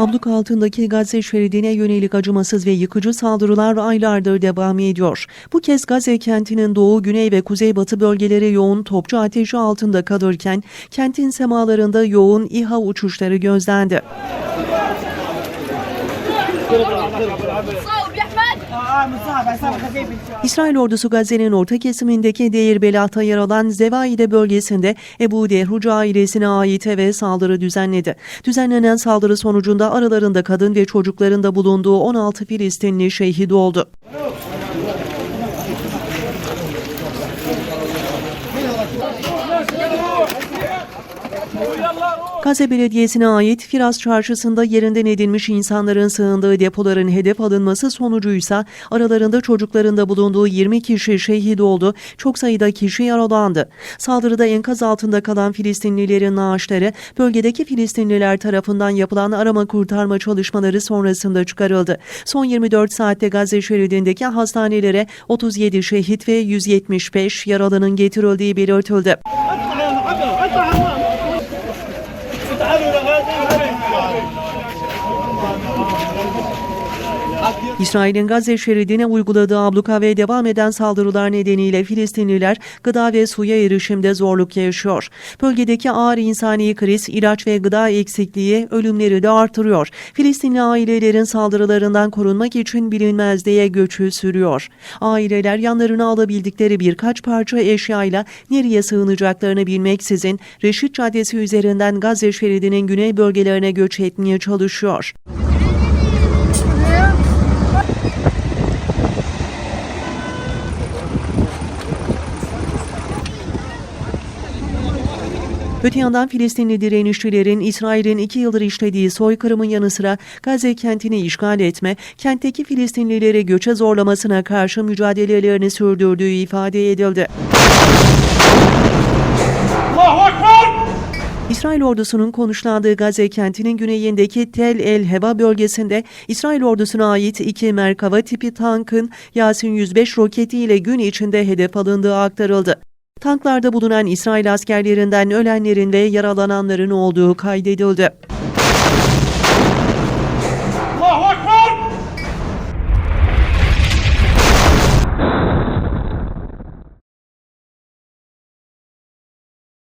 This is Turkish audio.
Abluk altındaki Gazze şeridine yönelik acımasız ve yıkıcı saldırılar aylardır devam ediyor. Bu kez Gazze kentinin doğu, güney ve kuzeybatı bölgeleri yoğun topçu ateşi altında kalırken kentin semalarında yoğun İHA uçuşları gözlendi. İsrail ordusu Gazze'nin orta kesimindeki Deir Belat'a yer alan Zevaide bölgesinde Ebu Dehrucu ailesine ait eve saldırı düzenledi. Düzenlenen saldırı sonucunda aralarında kadın ve çocukların da bulunduğu 16 Filistinli şehit oldu. Gazze Belediyesi'ne ait Firas Çarşısı'nda yerinden edilmiş insanların sığındığı depoların hedef alınması sonucuysa aralarında çocukların da bulunduğu 20 kişi şehit oldu, çok sayıda kişi yaralandı. Saldırıda enkaz altında kalan Filistinlilerin naaşları bölgedeki Filistinliler tarafından yapılan arama kurtarma çalışmaları sonrasında çıkarıldı. Son 24 saatte Gazze şeridindeki hastanelere 37 şehit ve 175 yaralının getirildiği belirtildi. Thank you. İsrail'in Gazze şeridine uyguladığı abluka ve devam eden saldırılar nedeniyle Filistinliler gıda ve suya erişimde zorluk yaşıyor. Bölgedeki ağır insani kriz, ilaç ve gıda eksikliği ölümleri de artırıyor. Filistinli ailelerin saldırılarından korunmak için bilinmezliğe göçü sürüyor. Aileler yanlarına alabildikleri birkaç parça eşyayla nereye sığınacaklarını bilmeksizin Reşit Caddesi üzerinden Gazze şeridinin güney bölgelerine göç etmeye çalışıyor. Öte yandan Filistinli direnişçilerin İsrail'in iki yıldır işlediği soykırımın yanı sıra Gazze kentini işgal etme, kentteki Filistinlileri göçe zorlamasına karşı mücadelelerini sürdürdüğü ifade edildi. İsrail ordusunun konuşlandığı Gazze kentinin güneyindeki Tel El Heva bölgesinde İsrail ordusuna ait iki Merkava tipi tankın Yasin 105 roketiyle gün içinde hedef alındığı aktarıldı. Tanklarda bulunan İsrail askerlerinden ölenlerin ve yaralananların olduğu kaydedildi.